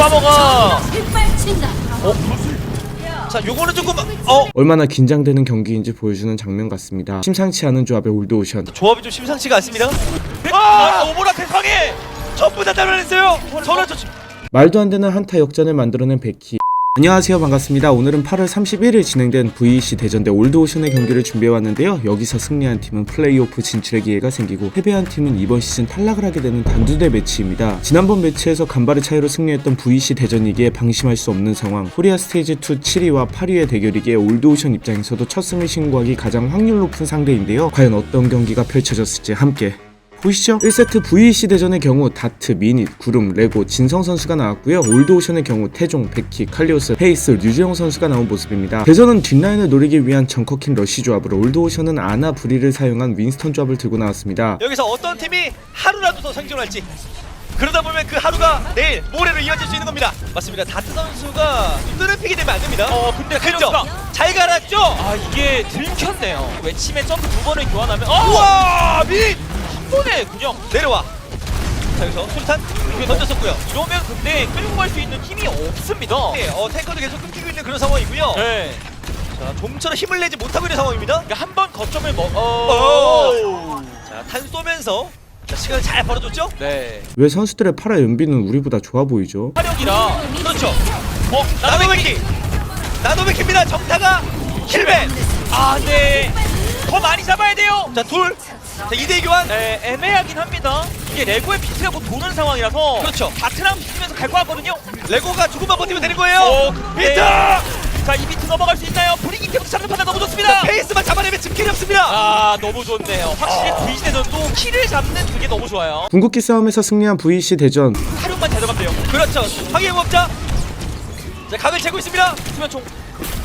파머가 빗발친다. 자 요거는 조금 어 얼마나 긴장되는 경기인지 보여주는 장면 같습니다. 심상치 않은 조합의 올드오션. 조합이 좀 심상치가 않습니다. 아 오보라 세상에 전부 다 잘라냈어요. 저는 저 말도 안 되는 한타 역전을 만들어낸 베키. 안녕하세요 반갑습니다. 오늘은 8월 31일 진행된 VEC 대전 대 올드오션의 경기를 준비해왔는데요. 여기서 승리한 팀은 플레이오프 진출의 기회가 생기고 패배한 팀은 이번 시즌 탈락을 하게 되는 단두대 매치입니다. 지난번 매치에서 간발의 차이로 승리했던 VEC 대전이기에 방심할 수 없는 상황 코리아 스테이지 2 7위와 8위의 대결이기에 올드오션 입장에서도 첫 승을 신고하기 가장 확률 높은 상대인데요. 과연 어떤 경기가 펼쳐졌을지 함께 보시죠. 1세트 VEC 대전의 경우 다트, 미닛, 구름, 레고, 진성 선수가 나왔고요. 올드오션의 경우 태종, 베키, 칼리오스, 페이스, 류재용 선수가 나온 모습입니다. 대전은 뒷라인을 노리기 위한 정커킨 러쉬 조합으로 올드오션은 아나 브리를 사용한 윈스턴 조합을 들고 나왔습니다. 여기서 어떤 팀이 하루라도 더 생존할지 그러다 보면 그 하루가 내일 모레로 이어질 수 있는 겁니다. 맞습니다. 다트 선수가 뜨는 픽이 되면 안 됩니다. 어 근데 그죠? 칼리오스가 잘 갈았죠? 아 이게 들켰네요 외침에 점프 두 번을 교환하면 어! 우와 민한 번에 그냥 내려와. 자 여기서 술탄 이렇게 던졌었고요. 이러면 근데 끌고 갈 수 있는 힘이 없습니다 네, 어 탱커도 계속 끊기고 있는 그런 상황이고요. 네 자 좀처럼 힘을 내지 못하고 있는 상황입니다. 그러니까 한 번 거점을 먹... 어. 자탄 쏘면서 자, 시간을 잘 벌어줬죠? 네 왜 선수들의 파라 연비는 우리보다 좋아 보이죠? 화력이라 그렇죠. 어? 나노백기 나노백키 나노백키입니다. 정타가 힐맨. 아 네. 더 많이 잡아야 돼요 자 둘. 자 2대 교환. 네 애매하긴 합니다 이게 레고의 비트가 곧 도는 상황이라서 그렇죠. 바트랑 비트면서 갈것 같거든요 레고가 조금만 버티면 되는 거예요. 어, 근데- 비트. 자 이 비트 넘어갈 수 있나요? 브리기 때부터 잡는 판단 너무 좋습니다 자 페이스만 잡아내면 집킬이 없습니다. 아 너무 좋네요 확실히 VC대전도 키를 잡는 그게 너무 좋아요 궁극기 싸움에서 승리한 VEC 대전. 사륙만 잘 잡으면 돼요 그렇죠. 황해무업자. 자 각을 재고 있습니다. 수면총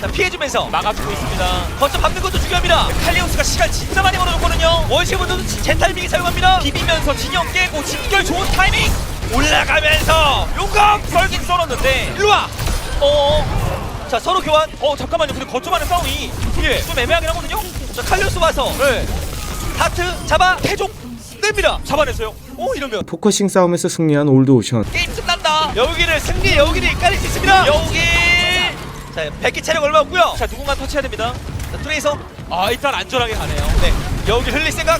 자 피해주면서 막아주고 있습니다 거점 밟는 것도 중요합니다. 칼리오스가 시간 진짜 많이 벌어줬거든요 원시분도 제 타이밍 사용합니다. 비비면서 진영 깨고 진결 좋은 타이밍 올라가면서 용감. 썰긴 썰었는데 일로 와. 어어 자 서로 교환. 어, 잠깐만요 근데 거점 안에 싸움이 예. 좀 애매하긴 하거든요 자 칼리오스 와서 네 하트 잡아 태종 냅니다. 잡아냈어요 오 이러면 포커싱 싸움에서 승리한 올드 오션. 게임 끝난다 여기를 승리 여기를 이끌릴 수 있습니다. 여기 자 100개 체력 얼마 없고요. 자 누군가 터치해야 됩니다 자 트레이서 아 일단 안전하게 가네요 네 여기 흘릴 생각.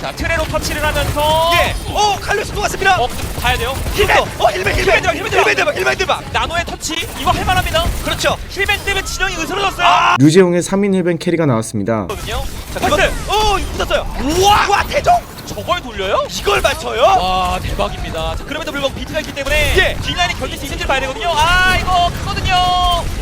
자 트레로 터치를 하면서 예. 오 칼리오스 또 왔습니다. 어 가야 돼요 힐맨. 어 힐맨 힐맨 힐맨 대박, 힐맨 대박. 힐맨 대박 힐맨 대박. 나노의 터치 이거 할만합니다 그렇죠. 힐맨 때문에 진영이 으스러졌어요 아! 류재용의 3인 힐벤 캐리가 나왔습니다. 거든요 자 패스! 오 붙었어요. 우와 우와 태종. 저걸 돌려요? 이걸 맞춰요? 와 대박입니다 자, 그럼에도 불구하고 비트가 있기 때문에 예. 뒷라인이 견딜 수 있는지를 봐야 되거든요 아 이거 크거든요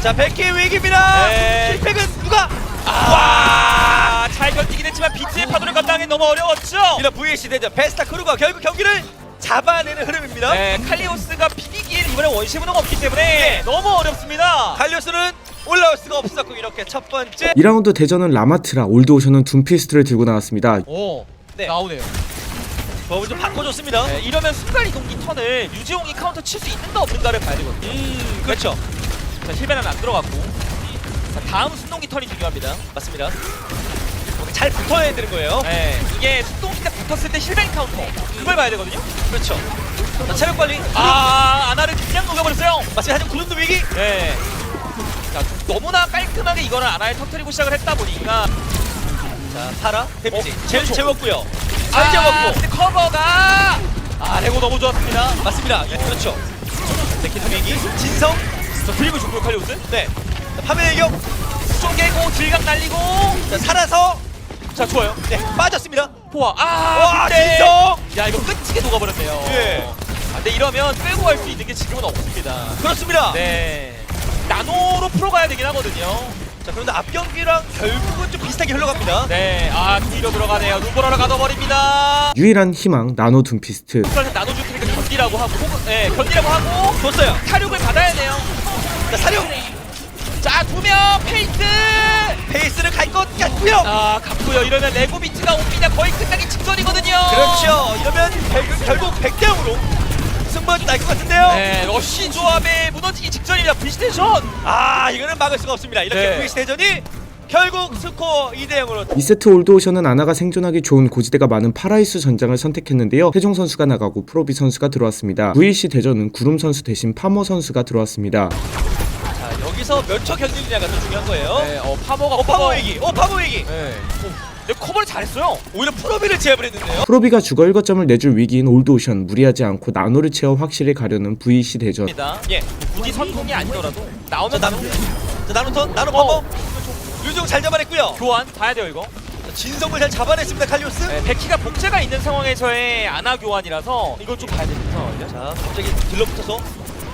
자 100개 위기입니다. 네. 힐팩은 누가? 아잘 견디긴 했지만 비트의 파도를 감당하기 너무 어려웠죠 이런 VAC 대전 베스타 크루가 결국 경기를 잡아내는 흐름입니다. 네 칼리오스가 비비기에 이번에 원시문호가 없기 때문에 너무 어렵습니다 칼리오스는 올라올 수가 없었고 이렇게 첫 번째 2라운드 대전은 라마트라, 올드오션은 둠피스트를 들고 나왔습니다. 오 네. 나오네요 조합을 좀 바꿔줬습니다. 네, 이러면 순간 이동기 턴을 유지용이 카운터 칠 수 있는가 없는가를 봐야 되거든요 음 그렇죠. 자 힐베는 안 들어갔고 자 다음 순동기 턴이 중요합니다 맞습니다. 잘 붙어야 되는 거예요. 네 이게 순동기 때 붙었을 때 힐베 카운터 그걸 봐야 되거든요 그렇죠. 자, 체력 관리. 아 아나를 그냥 녹여버렸어요 맞습니다. 하지만 구름도 위기. 네. 자, 너무나 깔끔하게 이거를 아나에 터트리고 시작을 했다 보니까 자 파라 데미지 어, 제 그렇죠. 재웠고요. 아, 잘 재웠고. 근데 커버가 아 레고 너무 좋았습니다. 맞습니다. 예, 그렇죠. 네, 위기. 진성. 자, 드리블 중국 칼리오스. 네. 자, 파멸의 경. 쪼개고 질감 날리고. 자, 살아서. 자, 좋아요. 네, 빠졌습니다. 포화. 아, 와, 근데- 진성. 야, 이거 끝지게 녹아버렸네요. 예. 아, 근데 이러면 끌고 갈 수 있는 게 지금은 없습니다. 그렇습니다. 네. 나노로 풀어가야 되긴 하거든요. 자, 그런데 앞 경기랑 결국은 좀 비슷하게 흘러갑니다. 네. 아, 뒤로 들어가네요. 눈보라로 가둬버립니다. 유일한 희망, 나노 둠피스트. 사실 나눠줄 테니까 견디라고 하고, 혹은, 네, 견디라고 하고, 줬어요. 타력을 받아야 돼요. 자, 사령. 자, 두 명, 페이스! 페이스를 갈 것 같고요. 아, 갔고요. 이러면 레고 비트가 옵니다. 거의 끝나기 직전이거든요. 그렇죠. 이러면 결- 결국 100대 0으로 승부가 날 것 같은데요. 네, 러쉬 조합의 무너지기 직전입니다. 비스테이션. 아, 이거는 막을 수가 없습니다. 이렇게 네. VC 대전이 결국 스코어 2대 0으로 2세트 올드오션은 아나가 생존하기 좋은 고지대가 많은 파라이스 전장을 선택했는데요. 태종 선수가 나가고 프로비 선수가 들어왔습니다. VC 대전은 구름 선수 대신 파머 선수가 들어왔습니다. 자 여기서 몇 초 견디느냐가 더 중요한 거예요. 네, 어 파머가 어 파워 위기, 어 파워 위기. 네. 어, 근데 커버를 잘했어요. 오히려 프로비를 제압을 했는데요. 프로비가 주거 1거점을 내줄 위기인 올드오션 무리하지 않고 나노를 채워 확실히 가려는 VC 대전. 입니다. 예. 굳이 선공이 아니더라도 자 나오면 나노, 나는 자 나노턴, 나노 어. 파워. 유종 잘 잡아냈고요. 교환 봐야 돼요 이거. 자, 진성을 잘 잡아냈습니다 칼리오스. 네, 백희가 복제가 있는 상황에서의 아나 교환이라서 이걸 좀 봐야 되는 상황이죠. 자 갑자기 들러붙어서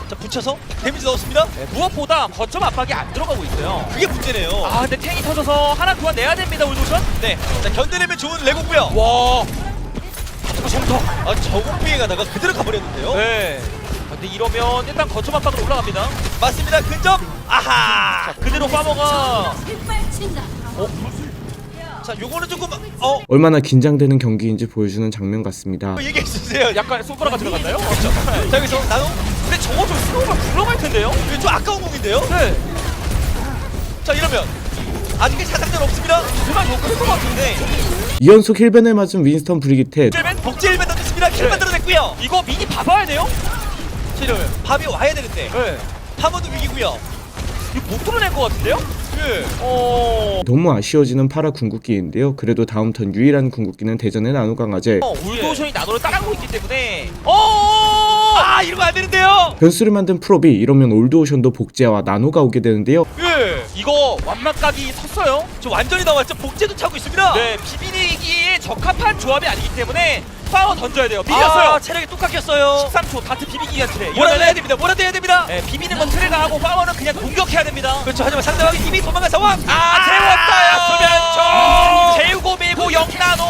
자 붙여서 데미지 넣었습니다. 네, 무엇보다 거점 압박이 안 들어가고 있어요. 그게 문제네요. 아 근데 탱이 터져서 하나 교환 내야 됩니다 울도션. 네. 자 견뎌내면 좋은 레고고요. 와. 정터. 아 저공 피해 가다가 그대로 가버렸는데요. 네. 아, 근데 이러면 일단 거점 압박으로 올라갑니다. 맞습니다. 근접. 아하. 자 그대로 파머가 자 요거는 조금 어 얼마나 긴장되는 경기인지 보여주는 장면 같습니다. 얘기해 주세요. 야, 약간 손가락가 들어갔나요? 자 여기서 나노 근데 저거 좀 스노우가 굴러갈 텐데요? 이거 좀 아까운 공인데요. 네. 자 이러면 아직까지 자상전 없습니다. 그만 못 끊을 것 같은데. 2연속 힐벤을 맞은 윈스턴 브리기테 힐벤? 복제 1만 던졌습니다. 킬 네. 만들어냈고요. 이거 미니 봐봐야 돼요? 자 이러면 밥이 와야 되는데 네. 파머도 위기고요. 이거 못 뚫어낼 것 같은데요? 예. 어. 너무 아쉬워지는 파라 궁극기인데요. 그래도 다음 턴 유일한 궁극기는 대전의 나노 강화제. 어, 울도션이 나노를 따라가고 있기 때문에. 어. 아 이러면 안 되는데요. 변수를 만든 프로비 이러면 올드오션도 복제와 나노가 오게 되는데요. 예. 이거 완막각이 섰어요. 저 완전히 나왔죠. 복제도 차고 있습니다. 네, 비비기에 적합한 조합이 아니기 때문에 파워 던져야 돼요. 비겼어요. 아, 체력이 뚝 깎였어요. 13초 다트 비비기 위한 트레. 몰아내야 됩니다. 몰아내야 됩니다. 네, 비비는 건 트레가 하고 파워는 그냥 공격해야 됩니다. 그렇죠. 하지만 상대방이 이미 도망간 상황. 아, 수면총. 재웠어요. 재우고 밀고 영나노.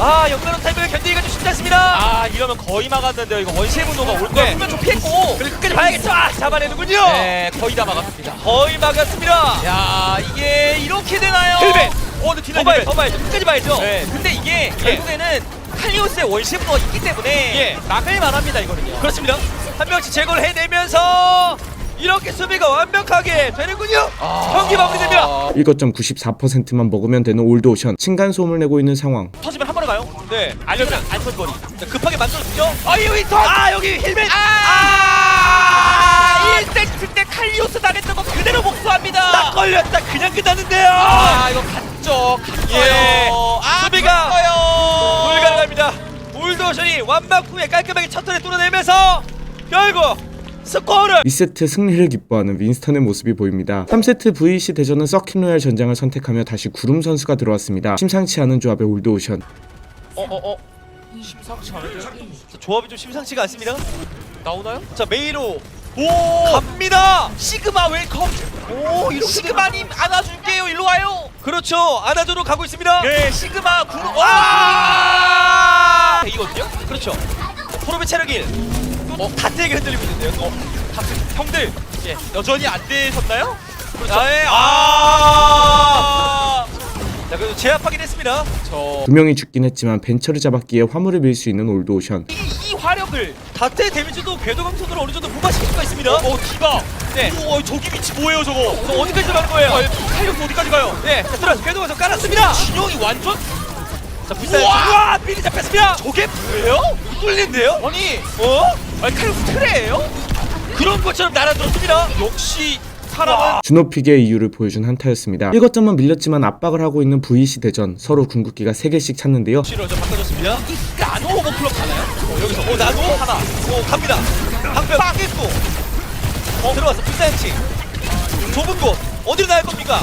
아 영단원 타이밍을 견디기가 좀 쉽지 않습니다. 아, 이러면 거의 막았는데요. 이거 원시의 분노가 올 네. 거야. 수면 좀 피했고. 그리고 끝까지 봐야겠죠. 아, 잡아내는군요. 네, 거의 다 막았습니다. 거의 막았습니다. 야, 이게 이렇게 되나요? 힐벤. 어, 근데 더 봐야. 더 봐야죠. 끝까지 봐야죠. 네, 근데 이게 결국에는 칼리오스의 분노가 있기 때문에 예. 막을 만 합니다, 이거는요. 그렇습니다. 한 명씩 제거를 해내면서 이렇게 수비가 완벽하게 되는군요. 아. 경기 마무리됩니다. 1거점 94%만 먹으면 되는 올드오션. 층간소음을 내고 있는 상황. 터지면 한 번에 가요. 네. 아니면 안선거리. 자, 급하게 만들어주죠. 아, 이 윈터! 아 여기 힐맨. 아! 1세트 때 칼리오스 당했던 거 그대로 복수합니다. 딱 걸렸다. 그냥 끝났는데요. 아, 이거 갔죠. 갔어요. 예. 아, 수비가 갔어요. 불가능합니다. 울도션이 완벽 후에 깔끔하게 첫 턴에 뚫어내면서 결국 스코어를 2세트 승리를 기뻐하는 윈스턴의 모습이 보입니다. 3세트 VC 대전은 서킷 로얄 전장을 선택하며 다시 구름 선수가 들어왔습니다. 심상치 않은 조합의 올드오션. 어, 어, 어. 심상치 않은데요? 자, 조합이 좀 심상치가 않습니다. 나오나요? 자 메이로 오! 갑니다. 시그마 웰컴. 오 이렇게 시그마님 안아줄게요. 일로 와요. 그렇죠. 아나조로 가고 있습니다. 네, 시그마 구름. 와! 와! 이거든요? 그렇죠. 프로비 체력 1. 어, 다트에게 흔들리고 있는데요. 어. 다들 형들 예, 여전히 안 되셨나요? 그렇죠. 아, 예. 아! 자, 그래도 제압하긴 했습니다. 저 두 명이 죽긴 했지만 벤처를 잡았기에 화물을 밀 수 있는 올드 오션. 이, 이 화력을 다트의 데미지도 궤도 감소를 어느 정도 무마시킬 수가 있습니다. 어, 어 디바 네. 우와 저기 위치 뭐예요 저거 저 어디까지 가는 거예요? 아, 칼력도 어디까지 가요? 네, 자, 들어와서 궤도감소 깔았습니다. 진영이 완전 자, 불사의 우와! 우와! 미리 잡혔습니다. 저게 뭐예요? 뚫린데요? 아니 어? 아니 칼력 트레예요? 그런 것처럼 날아들었습니다. 역시 사람은 주노픽의 이유를 보여준 한타였습니다. 1거점만 밀렸지만 압박을 하고 있는 VC 대전. 서로 궁극기가 3개씩 찾는데요. 실로 좀 바꿔줬습니다. 나노 오버클럭 가나요? 어, 여기서 오 나도 하나. 오 갑니다. 방벽 깼고. 어 들어왔어. 불사연치. 좁은 곳 어디로 나갈 겁니까?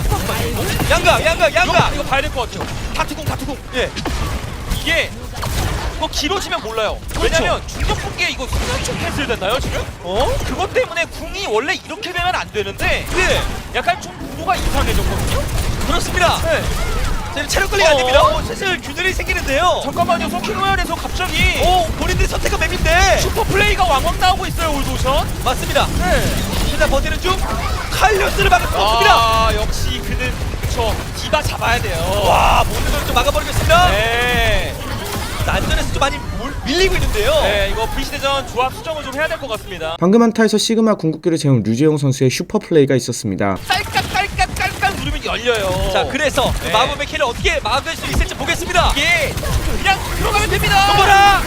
양각, 양각, 양각. 이거 봐야 될 것 같아요 다트궁 다트궁 예. 이게 이거 길어지면 몰라요 그렇죠. 왜냐면 중력 분기에 이거 순간총 캔슬 됐나요 지금? 어? 그것 때문에 궁이 원래 이렇게 되면 안 되는데 예. 약간 좀 구도가 이상해졌거든요? 그렇습니다. 네. 자, 지금 체력 관리가 안 어? 됩니다. 오, 슬슬 균열이 생기는데요. 잠깐만요 소킹로얄에서 갑자기 오, 본인들이 선택한 맵인데. 슈퍼 플레이가 왕왕 나오고 있어요 올도션 맞습니다. 네. 일단 버티는 중. 칼리오스를 막을 수 없습니다. 아 역시 그는 그쵸 디바 잡아야 돼요 와, 모든 걸 좀 막아버리겠습니다. 네. 안전에서 좀 많이 몰- 밀리고 있는데요. 네 이거 브리시대전 조합 수정을 좀 해야 될 것 같습니다 방금 한타에서 시그마 궁극기를 채운 류재용 선수의 슈퍼 플레이가 있었습니다. 깔깍깔깍깔깍 누르면 열려요. 자 그래서 그 네. 마법의 키를 어떻게 막을 수 있을지 보겠습니다. 이게 그냥 들어가면 됩니다. 눈보라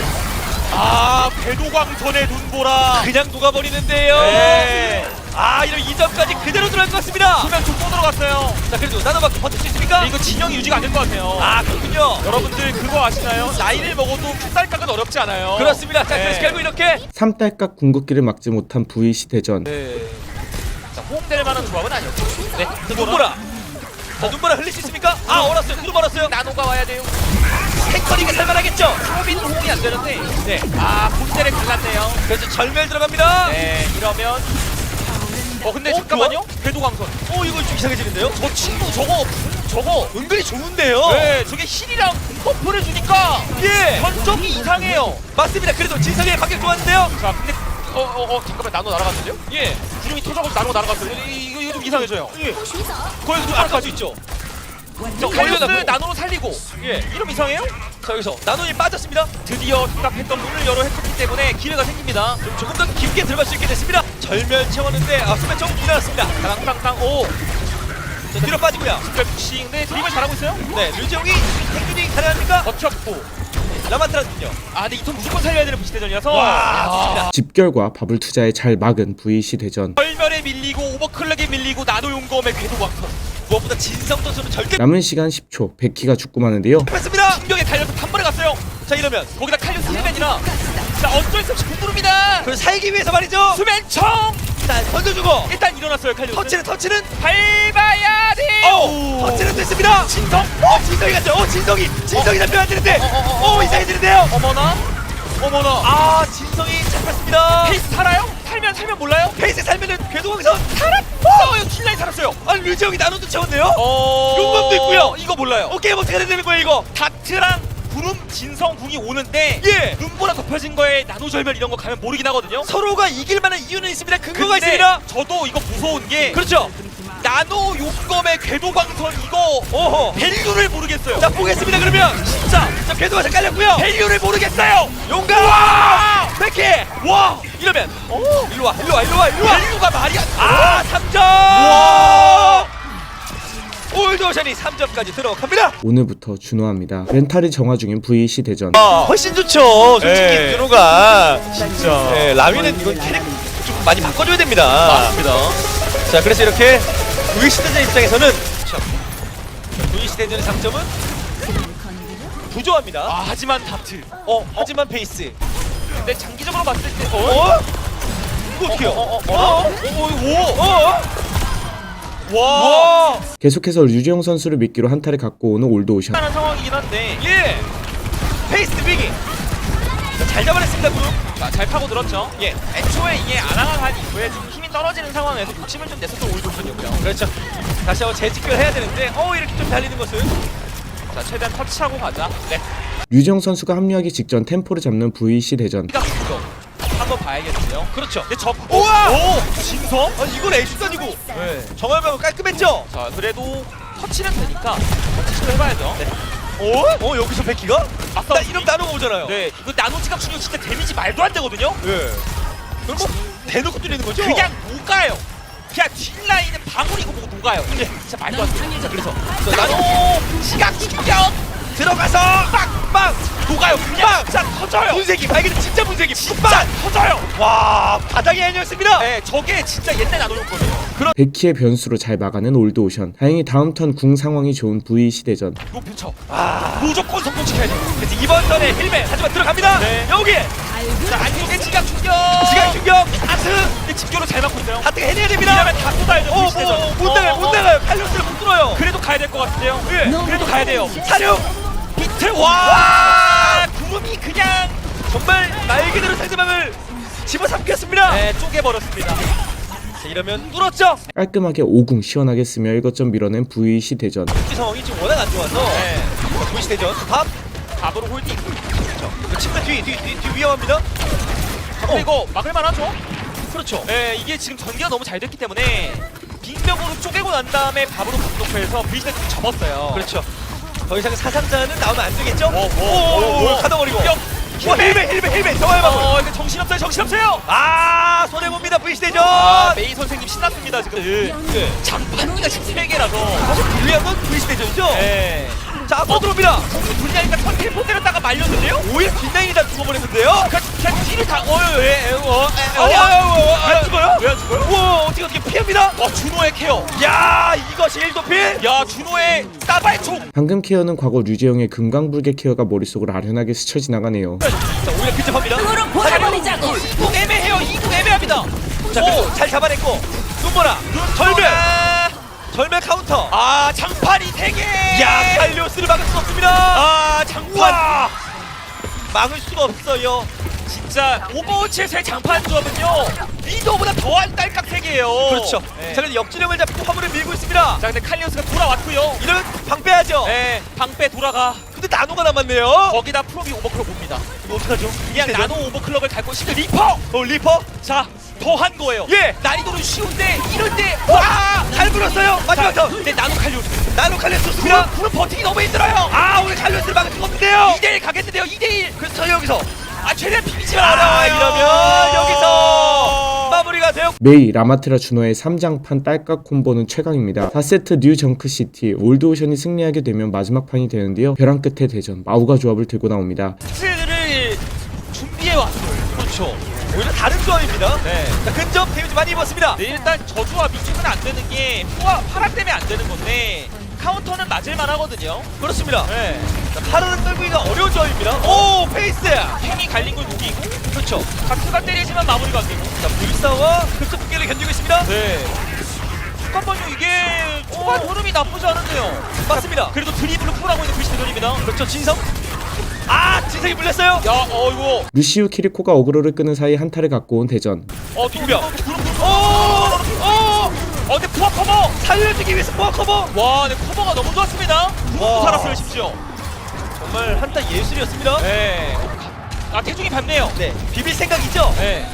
아 배도광선의 눈보라. 그냥 녹아버리는데요. 네. 아 이런 2점까지 그대로 들어갈 것 같습니다. 수면 좀또 들어갔어요. 자 그래도 나노밖에 버틸 수 있습니까? 이거 진영이 유지가 안 될 것 같아요. 아 그렇군요. 여러분들 그거 아시나요? 나이를 먹어도 풋살각은 어렵지 않아요. 그렇습니다. 자 네. 그래서 결국 이렇게 삼딸깍 궁극기를 막지 못한 VC 대전 네. 자 호응될 만한 조합은 아니었고. 네. 자, 눈보라. 자 눈보라 흘릴 수 있습니까? 아 얼었어요. 누르 벌었어요. 나노가 와야 돼요. 탱커리가 살만하겠죠. 초빈 호응이 안 되는데. 네. 아 본대를 갈랐네요. 그래서 절멸 들어갑니다. 네. 이러면. 어 근데 어, 잠깐만요. 배도광선. 어 이거 좀 이상해지는데요? 저 친구 저거 저거. 은근히 좋은데요. 네. 저게 힐이랑 공버프를 주니까 예 전적이 이상해요. 맞습니다. 그래도 진성의 반격 좋았는데요. 자 근데 어어어 어, 잠깐만 나노 날아갔는데요? 예 구름이 터져서 나노 날아갔어요. 이- 이거 이거 좀 이상해져요. 예. 거기서 좀 알아갈 수 있죠. 저 걸려다 걸려서 보- 나노로 살리고 예. 이름 이상해요? 자 여기서 나노이 빠졌습니다. 드디어 생각했던 문을 열어 했기 때문에 기회가 생깁니다. 좀 조금 더 깊게 들어갈 수 있게 됐습니다. 절멸 채웠는데 아 수면 조금 일어났습니다. 땅땅땅 오 자, 뒤로 빠지고요. 푸시 근데 드립을 잘하고 있어요? 네 류지영이 행준이 가능합니까? 버텼고 라마트라는요. 아 근데 이턴 무조건 살려야 되는 부시 대전이라서 와, 아, 좋습니다. 집결과 바블 투자에 잘 막은 VC 대전 절멸에 밀리고 오버클럭에 밀리고 나노 용검에 궤도광선 무엇보다 진성 선수는 절대 남은 시간 10초 베키가 죽고 마는데요 뺐습니다. 충격에 달려서 한 번에 갔어요. 자 이러면 거기다 칼리오스 힐맨이라 자 어쩔 수 없이 군부릅니다. 그 살기 위해서 말이죠. 수면청 자 던져주고 일단 일어났어요 칼리오스. 터치는 터치는 밟 어 터치는 됐습니다. 진성 어 진성이 갔죠. 어 진성이 진성이 잡혀야 되는데 어 이상해지는데요. 어머나 어머나 아 진성이 잡혔습니다. 페이스 살아요? 살면 살면 몰라요? 페이스 살면은 궤도광선 살았어요. 킬라인 살았어요. 아니 류지영이 나노도 채웠네요. 어 용검도 있고요. 이거 몰라요. 어 게임 어떻게 되는 거예요 이거? 다트랑 구름 진성 궁이 오는데 예. 눈보라 덮여진 거에 나노절멸 이런 거 가면 모르긴 하거든요. 서로가 이길 만한 이유는 있습니다. 근거가 근데 있습니다. 저도 이거 무서운 게 그렇죠. 나노 용검의 궤도광선 이거 어허. 밸류를 모르겠어요. 자 보겠습니다 그러면 진짜 자 궤도광선 깔렸고요. 밸류를 모르겠어요. 용감! 와! 백키! 와! 이러면 오! 일로 와, 일로 와, 일로 와, 일로 와! 밸류가 말이 안 아, 3점! 와! 올드오션이 3점까지 들어갑니다. 오늘부터 준호합니다 멘탈이 정화 중인 VC 대전 아, 훨씬 좋죠. 솔직히 네. 준호가 진짜. 네, 라미는 이건 캐릭 좀 많이 바꿔줘야 됩니다. 맞습니다. 자, 그래서 이렇게 VC 대전 입장에서는 VC 대전의 장점은 부조합니다. 아 하지만 다트. 어, 하지만 페이스. 근데 장기적으로 봤을 때 어? 어? 이거 어떻게요? 어, 어, 어, 어? 오! 어? 와! 와! 계속해서 류지영 선수를 미끼로 한타를 갖고 오는 올드오션 하는 상황이긴 한데 예! 페이스 위기! 자, 잘 잡아냈습니다, 그룹. 자, 잘 파고 들었죠. 예. 애초에 이게 아랑한 이후에 좀 힘이 떨어지는 상황에서 욕심을 좀 냈었던 올드오션이었고요. 그렇죠. 다시 한번 재직결 해야 되는데, 어, 이렇게 좀 달리는 것은. 자, 최대한 터치하고 가자. 네. 류지영 선수가 합류하기 직전 템포를 잡는 VC 대전 피가 이거 한번 봐야겠는데요. 그렇죠. 근데 저 우와! 오! 진성? 아, 이건 애슛 아니고. 네. 정말면 깔끔했죠? 자, 그래도 터치는 되니까 터치도 해봐야죠. 네. 어? 어, 여기서 백기가? 아까 나 이름 나누고 오잖아요. 네, 이거 나노 지갑 충격 진짜 데미지 말도 안 되거든요. 예. 그럼 뭐, 대놓고 뚫리는 거죠? 그냥 녹아요. 그냥 뒷라인은 방울이고 뭐고 녹아요. 이게 진짜 말도 안 돼요. 자, 그래서 나노 지갑 충격 들어가서! 빵! 녹아요. 그냥 진짜 터져요. 분쇄기, 발견은 진짜 분쇄기. 진짜 빵! 터져요. 와, 바닥이 아니었습니다. 네, 저게 진짜 옛날 나노였거든요. 베키의 변수로 잘 막아낸 올드오션 다행히 다음 턴 궁 상황이 좋은 VC 대전 이거 펼쳐. 아, 무조건 성공시켜야 돼. 그래서 이번 턴에 힐맨 하지만 들어갑니다. 네. 여기 자, 안쪽에 지갑 충격. 지각 충격 하트 근데 집결로 잘 맞고 있어요. 하트가 해내야 됩니다. 이러면 다 쏟아야죠. 어. 어, 어, 못 나가요, 못 나가요. 칼로스를 못 뚫어요. 그래도 가야 될 것 같은데요. 예. 그래도 가야 돼요. 사령 비틀 와! 구름이 그냥 정말 말 그대로 상대방을 집어삼켰습니다. 네, 쪼개버렸습니다. 자, 이러면 뚫었죠. 깔끔하게 5궁 시원하게 쓰며 이것저것 밀어낸 VC 대전 이 상황이 지금 워낙 안 좋아서 네. 보시 되죠. 밥 밥으로 홀딩. 그 침대 뒤, 뒤, 뒤, 뒤 위험합니다. 아, 근데 이거 막을만 하죠? 그렇죠. 네, 이게 지금 전개가 너무 잘 됐기 때문에 빙벽으로 쪼개고 난 다음에 밥으로 감독해서 좀 접었어요. 그렇죠. 더 이상 사상자는 나오면 안 되겠죠. 오, 오, 오. 가둬버리고. 뿅. 와 힐맨 힐맨 힐맨 정말 막어 이거 정신없어요 정신없어요 아 손해봅니다 VC 대전 아 메이 선생님 신났습니다 지금 네. 장판기가 지금 3개라서 사실 불리한 건 VC 대전이죠 네. 자 앞으로 들어옵니다 공이 불리하니까 선택 포대로다가 말렸는데요? 오히려 뒷라인이 다 죽어버렸는데요 그냥, 그 냥 뒤를 다 어여 예, 어, 어, 어, 어, 어, 어, 안 죽어요? 왜 안 죽어요? 우와 어떻게 어떻게 피합니다? 와 준호의 케어. 야 이것이 1도필 야 준호의 따발총. 방금 케어는 과거 류재영의 금강불개 케어가 머릿속으로 아련하게 스쳐 지나가네요. 자 오히려 근접합니다. 으로 보내버리자고. 이동 애매해요. 이동 애매합니다. 자 그래도 잘 잡아냈고 눈보라 절멸 절멸 카운터. 아 장판이 3개! 야 칼리오스를 막을 수 없습니다. 아 장판. 와! 막을 수가 없어요 진짜 오버워치에서의 장판 조합은요 리더보다 더한 딸깍 3개예요. 그렇죠. 네. 자 근데 역진영을 잡고 화물을 밀고 있습니다. 자 근데 칼리오스가 돌아왔고요. 이러면 방 빼야죠. 네 방패 돌아가. 근데 나노가 남았네요. 거기다 프로비 오버클럭 봅니다. 이거 어떡하죠? 그냥 나노 오버클럭을 갈고 싶은 리퍼! 어 리퍼? 자 더한 거예요. 예. 난이도는 쉬운데 이럴 때와잘 물었어요. 마지막 턴 근데 나노 칼리오스. 나노 칼리오스 그럼 그럼 버티기 너무 힘들어요. 아 오늘 칼리오스를 막을 수가 없는데요 2대1 가겠는데요 2대1 그래서 여기서 아 최대한 비비지만 아 않아요 이러면 여기서 마무리가 되었고 메이, 라마트라, 준호의 3장판 딸깍 콤보는 최강입니다. 4세트 뉴 정크시티, 올드오션이 승리하게 되면 마지막 판이 되는데요. 벼랑 끝의 대전, 마우가 조합을 들고 나옵니다. 스를 준비해 왔어요 그렇죠 오히려 다른 조합입니다 네. 자 근접 데미지 많이 입었습니다 네, 일단 저 조합 미치면 안 되는 게 포화 파락 때문에 안 되는 건데 카운터는 맞을만 하거든요. 그렇습니다 네. 자, 팔은 떨구기가 어려운 조합입니다 오 페이스 팽이 갈린 걸 녹이고 그렇죠 각수가 때리지만 마무리가 안 되고. 자 불사와 급속 두께를 견디고 있습니다 네. 잠깐만요 이게 초반 흐름이 나쁘지 않은데요. 맞습니다 그래도 드리블로 풀하고 있는 글씨 대전입니다. 그렇죠 진성 아 진성이 물렸어요 야, 어 이거 루시우 키리코가 어그로를 끄는 사이 한타를 갖고 온 대전. 어. 오! 오! 어, 근데 포화 커버. 살려주기 위해서 포화 커버 와, 네 커버가 너무 좋았습니다. 와. 살았어요 심지어. 정말 한타 예술이었습니다 네. 아 태중이 밟네요. 네 비빌 생각이죠 네.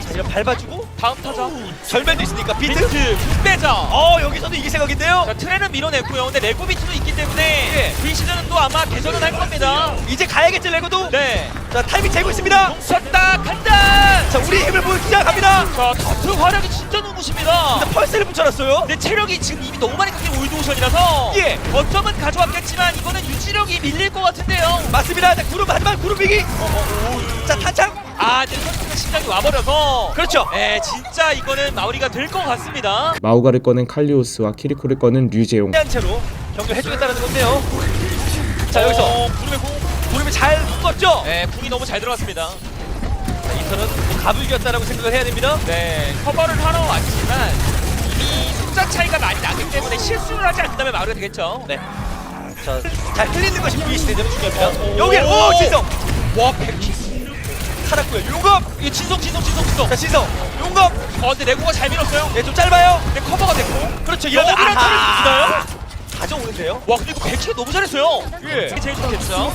자 이런 밟아주고 다음 타자. 절면도 있으니까 비트 비트 빼자. 어 여기서도 이게 생각인데요 자, 트레는 밀어냈고요. 근데 레고 비트도 있기 때문에 예. 이 시즌은 또 아마 개선은 할 겁니다. 이제 가야겠지 레고도 네. 자 타이밍 재고 있습니다 쳤다 간다. 자 우리 힘을 보여 시작합니다 자, 더트 활약이 진짜 눈부십니다. 자 펄스를 붙여놨어요 근데 체력이 지금 이미 너무 많이 깎인 올드오션이라서 예. 어점은 가져왔겠지만 이거는 유지력이 밀릴 것 같은데요. 맞습니다 자 구름 하지만 구름 비기 어, 자 탄창 아, 이제 선수의 심장이 와버려서 그렇죠 네, 진짜 이거는 마무리가 될 것 같습니다. 마우가를 꺼낸 칼리오스와 키리코를 꺼낸 류재용. 한 채로 경기해주겠다는 건데요 자 여기서 어, 구름의 공. 구름이 잘 묶었죠 네, 궁이 너무 잘 들어갔습니다. 자 이선은 뭐 가불기였다라고 생각을 해야 됩니다 네, 커버를 하러 왔지만 이미 숫자 차이가 많이 나기 때문에 실수를 하지 않는다면 마무리가 되겠죠. 네. 자, 잘 흘리는 것이 VC 대전 중요합니다. 어, 여기 오. 오 진성 와, 백키스. 살았고요. 용검 이게 진성, 진성, 진성, 진성. 자 진성 용검 어, 근데 레고가 잘 밀었어요. 예좀 짧아요. 근데 커버가 됐고. 그렇죠. 이러다 여기랑 차를 아하. 가져오는데요. 와, 근데 이거 백키가 너무 잘했어요. 예. 이게 제일 좋겠죠.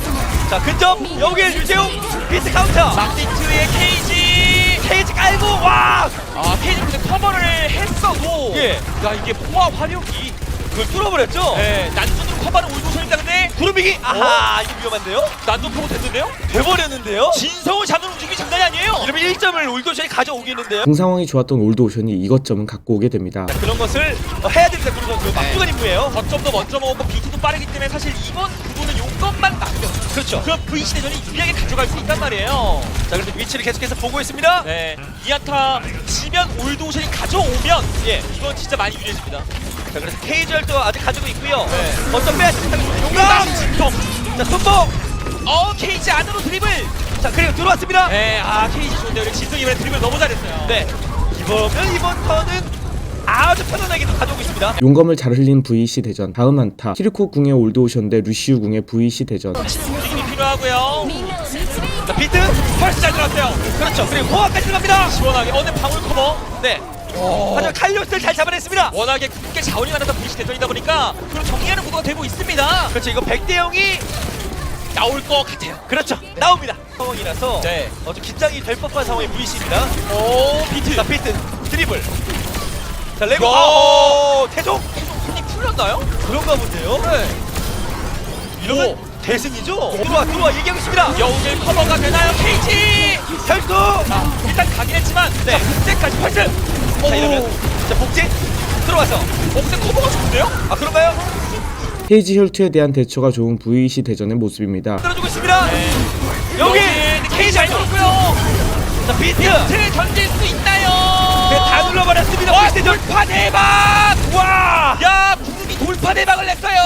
자 근접 여기에 유재용 비스 카운터 막디트의 케이지. 케이지 깔고 와 아, 케이지 근데 커버를 했어도. 예. 야, 이게 포화 화력이. 그걸 뚫어버렸죠. 네, 난전으로 커버는 근데 구름이기 아하 이거 위험한데요. 난전 커버 됐는데요? 돼버렸는데요. 진성을 잡는 움직임이 장난이 아니에요. 이러면 1점을 올도션이 가져오겠는데요. 공 상황이 좋았던 올드오션이 이것점은 갖고 오게 됩니다. 자, 그런 것을 어, 해야 됩니다. 구름 선수 막중한 임무예요. 거점도 먼저 먹었고 비트도 빠르기 때문에 사실 이번 구도는 용건만 남겨. 그렇죠. 그럼 VC 대전이 유리하게 가져갈 수 있단 말이에요. 자 그래서 위치를 계속해서 보고 있습니다. 네, 이안타 지면 올드오션이 가져오면 예. 이건 진짜 많이 유리해집니다. 자 그래서 케이지얼도 아직 가지고 있고요. 네. 어떤 빼앗지 못하는 용감. 진동. 자 손목. 어 케이지 안으로 드리블. 자 그리고 들어왔습니다. 네, 아 케이지 좋은데 우리 진성 이번에 드리블 너무 잘했어요. 네. 이번은 이번 턴은 아주 편안하게 가져오고 있습니다. 용검을 잘 흘린 VC 대전. 다음 한타. 키리코 궁의 올드오션 대 루시우 궁의 VC 대전. 움직임이 필요하고요. 자 비트. 펄스 잘 들어갔어요. 그렇죠. 그리고 호화까지 들어갑니다. 시원하게. 어, 근데 방울 커버. 네. 하지만 칼리오스를 잘 잡아냈습니다. 워낙에 굳게 자원이 많아서 VC 대전이다 보니까 그런 정리하는 구도가 되고 있습니다. 그렇죠. 이거 백대 영이 나올 것 같아요. 그렇죠. 나옵니다. 상황이라서 네. 어, 좀 긴장이 될 법한 상황의 VC입니다. 오, 비트. 자 비트 드리블. 자 레고. 야. 아, 태종. 손이 풀렸나요? 그런가 본데요. 네. 이러면 오. 대승이죠. 들어와 들어와 얘기하고 있습니다. 여우길 커버가 되나요? 케이지! 결투. 자, 일단 가긴 했지만 네. 자, 복제까지 펄스! 자 이러면 자 복제 들어와서 복제 커버가 좋은데요? 아 그런가요? 헤이지 혈투에 대한 대처가 좋은 VEC 대전의 모습입니다. 들어주고 있습니다. 여기 케이지 잘 들었고요! 자 비트. 비트 던질 수 있나요? 네, 다 눌러버렸습니다. 와. 돌파 대박! 와! 야, 구름이 돌파 대박을 냈어요!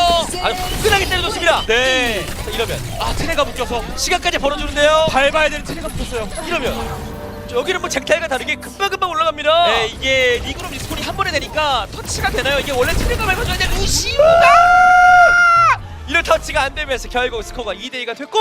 아주 화끈하게 때려줬습니다. 네. 자 이러면 아, 트레가 묶여서 시간까지 벌어주는데요. 밟아야 되는 트레가 묶였어요. 이러면 저 여기는 뭐 쟁탈과 다르게 금방금방 올라갑니다. 네, 이게 리그룹 리스폰이 한 번에 되니까 터치가 되나요? 이게 원래 트레가 밟아줘야 되는 루시오가! 이런 터치가 안 되면서 결국 스코어가 2대 2가 됐고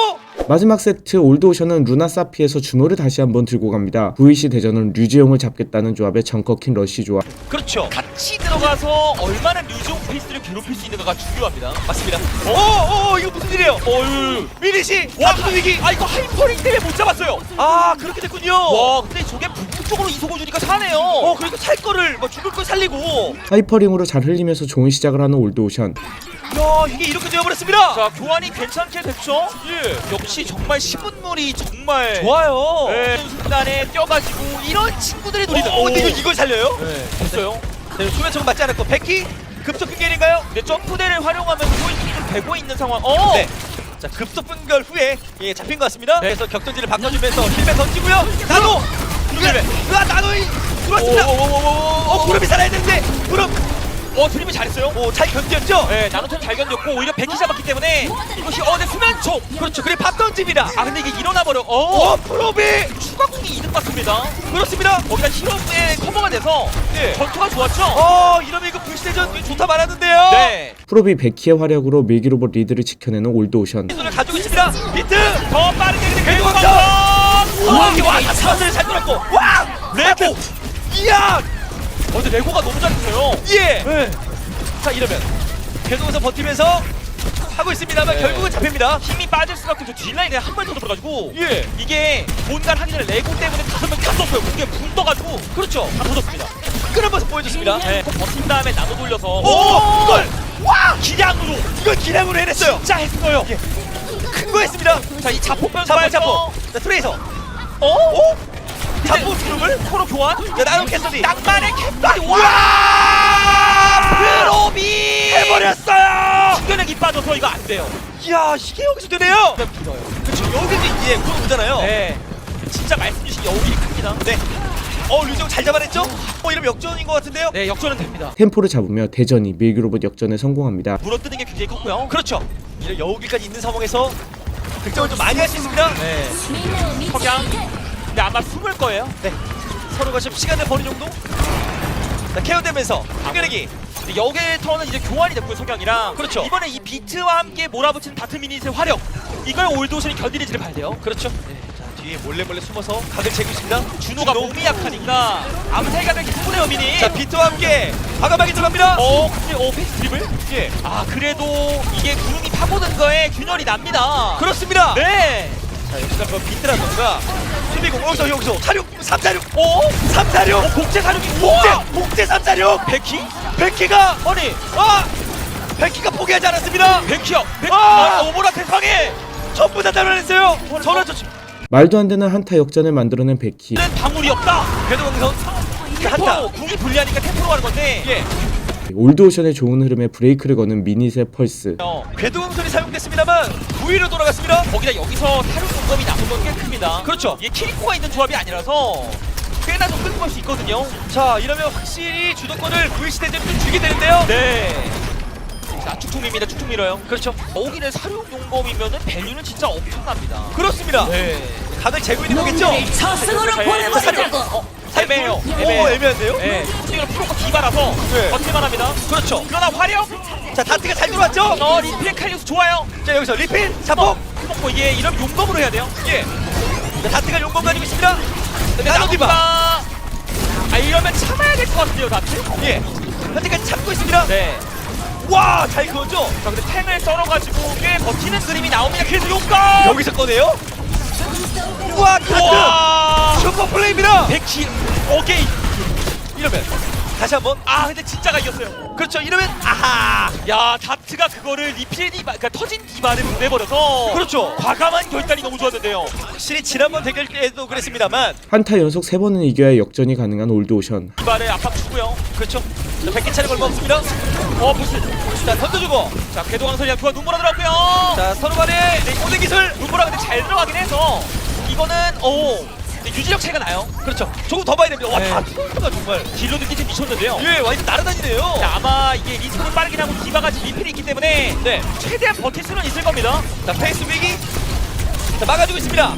마지막 세트 올드오션은 루나 사피에서 준호를 다시 한번 들고 갑니다. VEC 대전은 류지용을 잡겠다는 조합의 정커킨 러쉬 조합. 그렇죠. 같이 들어가서 얼마나 류종 페이스를 괴롭힐 수 있는가가 중요합니다. 맞습니다. 오, 오, 이거 무슨 일이에요? 어유. 미니시 와, 다수 위기. 아 이거 하이퍼링 때문에 못 잡았어요. 아 그렇게 됐군요. 와, 근데 저게 북부 쪽으로 이속을 주니까 사네요. 어 그러니까 살 거를 뭐 죽을 거 살리고. 하이퍼링으로 잘 흘리면서 좋은 시작을 하는 올드오션. 야 이게 이렇게 되어버렸습니다. 자, 교환이 괜찮게 됐죠? 예. 역시 정말 신문물이 정말 좋아요. 네. 순간에 뛰어가지고 이런 친구들이 노리는. 어, 근데 이거 이걸 살려요? 네, 됐어요. 네, 수면총 맞지 않았고 백키 급속 분결인가요? 근데 점프대를 활용하면서 포인트를 좀 대고 있는 상황. 어. 네. 자 급속 분결 후에 예, 잡힌 것 같습니다. 네. 그래서 격전지를 바꿔주면서 힐백 던지고요. 나노. 힐백. 으아 나노 들어왔습니다. 어 구름이 살아야 되는데 구름. 어, 드림이 잘했어요. 오 잘 견뎠죠? 네, 나노톤 잘 견뎠고 오히려 백키 잡았기 때문에 이것이 어, 네, 수면총. 그렇죠. 그리고 밥 던집니다. 아, 근데 이게 일어나 버려. 어. 오 프로비. 추가 공이 이득 받습니다. 그렇습니다. 거기다 히로의 커버가 돼서 네. 전투가 좋았죠. 어 이러면 이거 불시대전 좋다 말았는데요. 네. 프로비 베키의 활약으로 밀기로봇 리드를 지켜내는 올드오션. 손을 가지고 있습니다. 비트. 더 빠르게! 강타. 와 이게 와 차선을 잘 돌았고 와 레고. 이야 어, 근데 레고가 너무 잘했어요. 예. 네. 자 이러면 계속해서 버티면서 하고 있습니다만 네. 결국은 잡힙니다. 힘이 빠질 수밖에 없죠. 뒷라인에 한번더 들어가지고 예. 이게 뭔가를 하기 전에 레고 때문에 다섯 명다 썼어요. 그게 붕 떠가지고 그렇죠. 다 터졌습니다. 모습 보여줬습니다. 네, 꼭 버틴 다음에 나눠 돌려서 오 이걸 와 기량으로 이걸 기량으로 해냈어요. 진짜 했어요. 큰거 했습니다. 자 이 자폭 변수에서 자포. 자 트레이서. 어? 오 자포 구름을 서로 교환? 자 나노 캐서디. 낭만의 캡틴 와 빠져서 이거 안 돼요. 이야 이게 여기서 되네요. 길어요. 그렇죠. 여기도 예 구름 오잖아요. 네. 진짜 말씀 주신 여우길이 큽니다. 네. 어 류정 잘 잡아냈죠? 어 이러면 역전인 것 같은데요? 네, 역전은 됩니다. 템포를 잡으며 대전이 밀기로봇 역전에 성공합니다. 물어뜯는 게 굉장히 컸고요. 그렇죠. 이런 여우길까지 있는 상황에서 득점을 좀 많이 할 수 있습니다. 네. 석양. 근데 아마 숨을 거예요. 네. 서로가 좀 시간을 버는 정도? 자 케어되면서 끊기기. 여기의 턴은 이제 교환이 됐고요, 석양이랑. 그렇죠. 이번에 이 비트와 함께 몰아붙이는 다트 미닛의 화력. 이걸 올드오션이 견디는지를 봐야 돼요. 그렇죠. 자 뒤에 몰래 몰래 숨어서 각을 재고 있습니다. 준호가 몸이 약하니까 암살각을 기쁘네요, 미니. 자 비트와 함께 과감하게 들어갑니다. 어, 근데 어, 페이스 드리블? 예. 아, 그래도 이게 구름이 파고든 거에 균열이 납니다. 그렇습니다. 네. 자 여기서 그 비트라던가 수비공 여기서 여기서 사륙 3사륙 어? 3사륙 어, 복제 사륙이 복제 우와! 복제 3사륙 백희? 백키가 아니, 아 백키가 포기하지 않았습니다. 백희요. 백... 아! 아, 오보라 세상에. 전부 다 잡아냈어요. 저는 저 말도 안 되는 한타 역전을 만들어낸. 는 방울이 없다. 궤도 강선 한타. 궁이 불리하니까 템포로 가는 건데. 예. 올드오션의 좋은 흐름에 브레이크를 거는 미닛의 펄스. 어, 궤도 강선이 사용됐습니다만 부위로 돌아갔습니다. 거기다 여기서 사료 공급이 남은 건 꽤 큽니다. 그렇죠. 이게 키리코가 있는 조합이 아니라서 꽤나 좀 끌고 갈 수 있거든요. 자 이러면 확실히 주도권을 VC 대전 좀 주게 되는데요. 네. 자, 쭉쭉 밉니다. 쭉쭉 밀어요. 그렇죠. 여기는 사료 용검이면은 밸류는 진짜 엄청납니다. 그렇습니다. 네. 각을 재고 있는 거겠죠? 저승으로 잘- 보내버리자고. 어, 애매해요. 오 애매해요. 애매한데요? 네. 이거 프로가 기발라서 네. 버틸만 합니다. 그렇죠. 그러나 화력! 자 다트가 잘 들어왔죠? 어, 리필 칼리우스 좋아요. 자 여기서 리필 자폭. 어, 먹고 이게 이런 용검으로 해야 돼요. 예. 자 다트가 용건 가지고 있습니다. 나노 디바. 아, 이러면 참아야 될 것 같아요, 다트. 예. 현재까지 참고 있습니다. 네. 와, 잘 그었죠? 자, 근데 탱을 썰어가지고 꽤 버티는 그림이 나옵니다. 그래서 용검! 여기서 꺼내요? 우와! 와! 슈퍼 플레이입니다! 백키 오케이 이러면 다시 한번. 아 근데 진짜가 이겼어요. 그렇죠. 이러면 아하. 야 다트가 그거를 리필 디바 그러니까 터진 디바를 보내버려서 그렇죠. 과감한 결단이 너무 좋았는데요. 확실히 지난번 대결 때도 그랬습니다만 한타 연속 3번은 이겨야 역전이 가능한 올드오션 디바를 압박 주고요. 그렇죠. 자, 100개 차례 걸고 없습니다. 어 보스. 자, 던져주고. 자 궤도강설이랑 누가 눈보라 들어갔고요. 자, 서로 간에 모든 기술. 눈보라 근데 잘 들어가긴 해서 이거는 오 유지력 차이가 나요. 그렇죠. 조금 더 봐야 됩니다. 와, 네. 다 투가 정말. 딜로 느끼좀 미쳤는데요. 예, 완전 날아다니네요. 자, 아마 이게 리스폰은 빠르긴 하고 디바가 지금 리필이 있기 때문에 네. 최대한 버틸 수는 있을 겁니다. 자, 페이스 위기. 자, 막아주고 있습니다.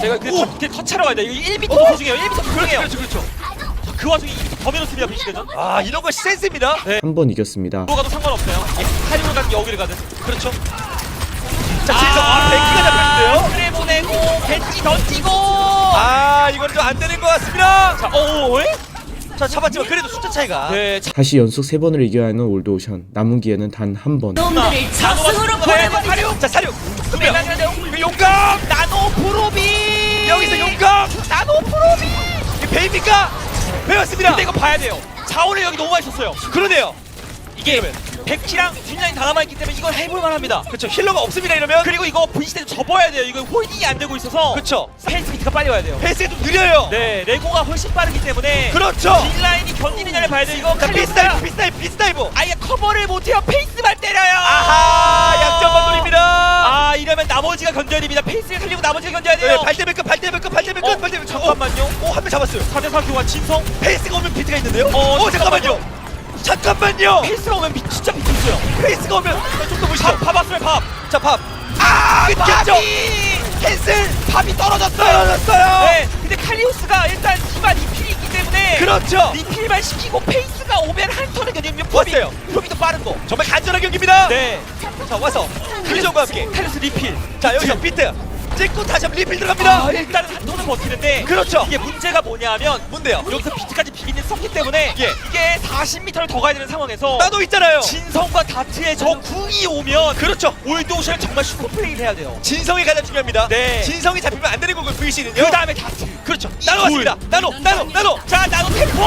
제가 그 오! 터, 터치하러 가야 돼. 이거 1m 소중해요. 1m 그렇죠, 소중해요. 그렇죠, 그렇죠. 그 와중에 2m 더 밀었습니다. 비시대전. 아, 이런 거 센스입니다. 한번 이겼습니다 누가 가도 상관없어요. 예, 카리오를 가든 여기를 가든. 그렇죠. 자, 진짜 아, 백기가 잡혔는데요. 벤치 던지고. 아, 이건 좀 안 되는 것 같습니다. 자, 오, 에? 자, 잡았지만 그래도 숫자 차이가. 네, 자, 다시 연속 3번을 이겨야 하는 올드오션 남은 기회는 단 한 번 놈들을 저승으로 보내버리 사륙. 자, 사륙. 그 용감. 나노 프로비. 여기서 용감. 나노 프로비. 이 베이비가 배웠습니다. 근데 이거 봐야 돼요. 자원을 여기 너무 많이 썼어요. 그러네요. 이게 백키랑 뒷라인 다 남아있기 때문에 이건 해볼만 합니다. 그렇죠. 힐러가 없습니다 이러면. 그리고 이거 V시대도 접어야 돼요. 이거 홀딩이 안 되고 있어서 그렇죠. 페이스 비트가 빨리 와야 돼요. 페이스가 좀 느려요. 네, 레고가 훨씬 빠르기 때문에 그렇죠. 뒷라인이 견디느냐를 봐야 돼요. 이거 자, 비스타이브, 비스타이브, 비스타이브. 아예 커버를 못해요. 페이스만 때려요. 아하, 양점만 돌립니다. 아 이러면 나머지가 견뎌야 됩니다. 페이스를 살리고 나머지가 견뎌야 네, 돼요. 발대면 끝, 발대면 끝, 발대면 끝, 어, 발대면 끝. 잠깐만요. 오, 한 명 잡았어요. 4대4 교환 진성 페이스가 오면 비트가 있는데요. 어, 오, 잠깐만요. 잠깐만요. 페이스가 오면 비, 진짜 있어요. 페이스가 오면 좀더 보시죠. 밥, 밥 왔어요 밥. 자, 밥. 아, 끊겼죠. 캔슬. 밥이 떨어졌어요. 떨어졌어요. 네, 근데 칼리우스가 일단 디바 리필이 있기 때문에 그렇죠. 리필만 시키고 페이스가 오면 한 턴을 견디면 왔어요. 프로비도 빠른 거. 정말 간절한 경기입니다. 네, 자, 와서 클리전과 함께. 칼리우스 리필. 자, 여기서 비트. 찍고 다시 한번 리필 들어갑니다. 아, 일단 은 한 턴은 버티는데 그렇죠. 이게 문제가 뭐냐면 뭔데요? 여기서 비트까지 비기는 썼기 때문에 예. 이게 40m를 더 가야 되는 상황에서 나도 있잖아요. 진성과 다트의 저 궁이 오면 그렇죠. 올드오션을 정말 슈퍼플레이를 해야 돼요. 진성이 가장 중요합니다. 네. 진성이 잡히면 안 되는 거고요. VC는요. 그 다음에 다트. 그렇죠. 나노 왔습니다. 나노, 나노, 나노. 자, 나도 템포!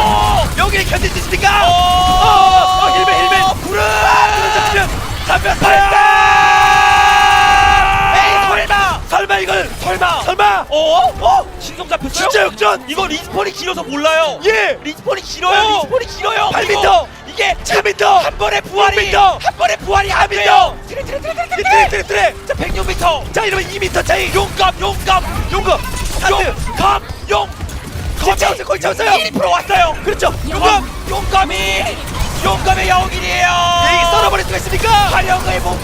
여기를 견딜 수 있습니까? 어, 어, 어, 어, 힐맨, 힐맨. 구름! 잡혔어요. 설마! 이걸 설마! 설마 어? 어? 신성 잡혔어요? 진짜 역전. 이거 리스폰이 길어서 몰라요. 예. 리스폰이 길어요. 어. 리스폰이 길어요. 8m. 이거 이게 7m. 한 번에 부활이 6m. 한 번에 부활이 안 4m. 돼요. 트레 트레 트레 트레 트레 트레. 트레. 자, 106m. 자 이러면 2m 차이. 용감 용감. 하트. 용감 용. 거의 차웠어요. 거의 차웠어요. 1% 왔어요. 그렇죠. 용감 용감이 용감의 영웅이에요. 이 썰어버릴 수가 있습니까?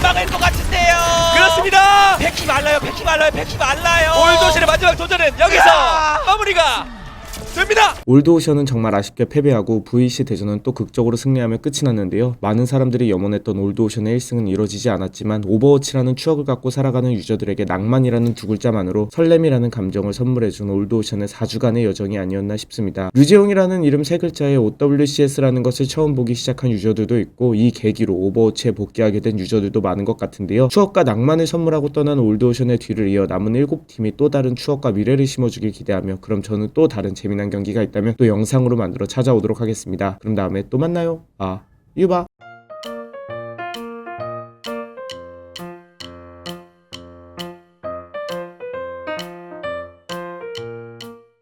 막을 것같 은데요. 그렇습니다. 백희 말라요. 백희 말라요. 백희 말라요. 올도실의 마지막 도전은 여기서 야. 마무리가 됩니다. 올드오션은 정말 아쉽게 패배하고 VC 대전은 또 극적으로 승리하며 끝이 났는데요. 많은 사람들이 염원했던 올드오션의 1승은 이뤄지지 않았지만 오버워치라는 추억을 갖고 살아가는 유저들에게 낭만이라는 두 글자만으로 설렘이라는 감정을 선물해준 올드오션의 4주간의 여정이 아니었나 싶습니다. 류재용이라는 이름 세 글자에 OWCS라는 것을 처음 보기 시작한 유저들도 있고 이 계기로 오버워치에 복귀하게 된 유저들도 많은 것 같은데요. 추억과 낭만을 선물하고 떠난 올드오션의 뒤를 이어 남은 7팀이 또 다른 추억과 미래를 심어주길 기대하며 그럼 저는 또 다른 재미 난 경기가 있다면 또 영상으로 만들어 찾아오도록 하겠습니다. 그럼 다음에 또 만나요. 아, 유바.